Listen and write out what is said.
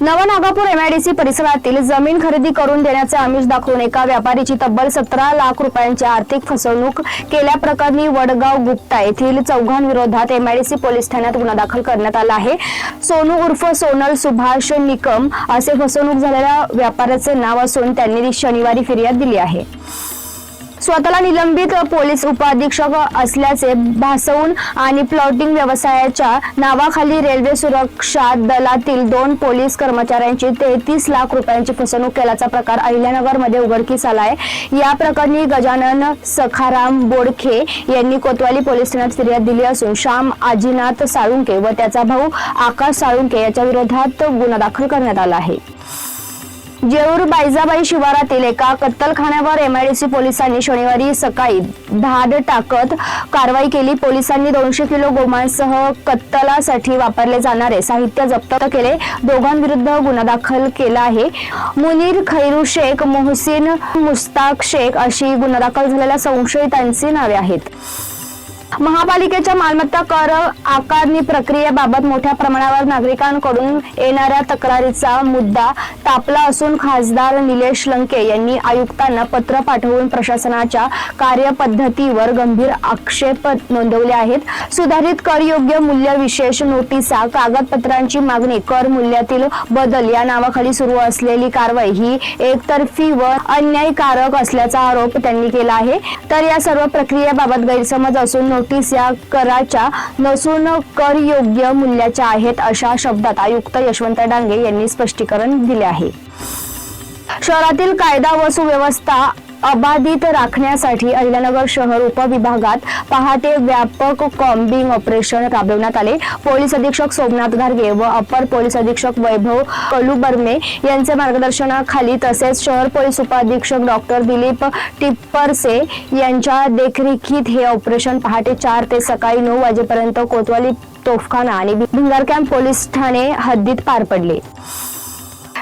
Navnagapur MIDC परिसरातील जमीन खरेदी करून देण्याचे आमिष दाखवून एका व्यापारीची तब्बल सतरा लाख रुपयांची आर्थिक फसवणूक केल्याप्रकरणी वडगाव गुप्ता येथील चौघांविरोधात एमआयडीसी पोलीस ठाण्यात गुन्हा दाखल करण्यात आला आहे. सोनू उर्फ सोनल सुभाष निकम असे फसवणूक झालेल्या व्यापाऱ्याचे नाव असून त्यांनी शनिवारी फिर्याद दिली आहे. स्वतःला निलंबित पोलीस उपाधीक्षक असल्याचे भासवून आणि प्लॉटिंग व्यवसायाच्या नावाखाली रेल्वे सुरक्षा दलातील दोन पोलीस कर्मचाऱ्यांची तेहतीस लाख रुपयांची फसवणूक केल्याचा प्रकार अहिल्यानगरमध्ये उघडकीस आला आहे या प्रकरणी गजानन सखाराम बोडखे यांनी कोतवाली पोलीस ठाण्यात फिर्याद दिली असून श्याम आजीनाथ साळुंके व त्याचा भाऊ आकाश साळुंके याच्या विरोधात गुन्हा दाखल करण्यात आला आहे. जेऊर बायजाबाई शिवारातील एका कत्तलखान्यावर एमआयडीसी पोलिसांनी शनिवारी सकाळी धाड टाकत कारवाई केली. पोलिसांनी दोनशे किलो गोमांसह कत्तलासाठी वापरले जाणारे साहित्य जप्त केले. दोघांविरुद्ध गुन्हा दाखल केला आहे. मुनीर खैरू शेख मोहसिन मुस्ताक शेख अशी गुन्हा दाखल झालेल्या संशयितांची नावे आहेत. महापालिकेच्या मालमत्ता कर आकारणी प्रक्रियेबाबत मोठ्या प्रमाणावर नागरिकांकडून येणाऱ्या तक्रारीचा मुद्दा तापला असून खासदार निलेश लंके यांनी आयुक्तांना पत्र पाठवून प्रशासनाच्या कार्यपद्धतीवर गंभीर आक्षेप नोंदवले आहेत. सुधारित कर योग्य मूल्य विशेष नोटिसा कागदपत्रांची मागणी कर मूल्यातील बदल या नावाखाली सुरू असलेली कारवाई ही एकतर्फी व अन्यायकारक असल्याचा आरोप त्यांनी केला आहे. तर या सर्व प्रक्रियेबाबत गैरसमज असून नोटीस या कराच्या नसून कर योग्य मूल्याच्या आहेत अशा शब्दात आयुक्त यशवंत डांगे यांनी स्पष्टीकरण दिले आहे. शहरातील कायदा व सुव्यवस्था अबाधित राखण्यासाठी अहिल्यानगर शहर उपविभागात पहाटे व्यापक कॉम्बिंग ऑपरेशन राबवण्यात आले. पोलीस अधीक्षक सोमनाथ घारगे व अपर पोलीस अधीक्षक वैभव कलुबर्मे यांच्या मार्गदर्शनाखाली तसेच शहर पोलीस उपाधीक्षक डॉक्टर दिलीप टिप्परसे यांच्या देखरेखीत हे ऑपरेशन पहाटे चार ते सकाळी नऊ वाजेपर्यंत कोतवाली तोफखाना आणि भिंगार कॅम्प पोलीस ठाणे हद्दीत पार पडले.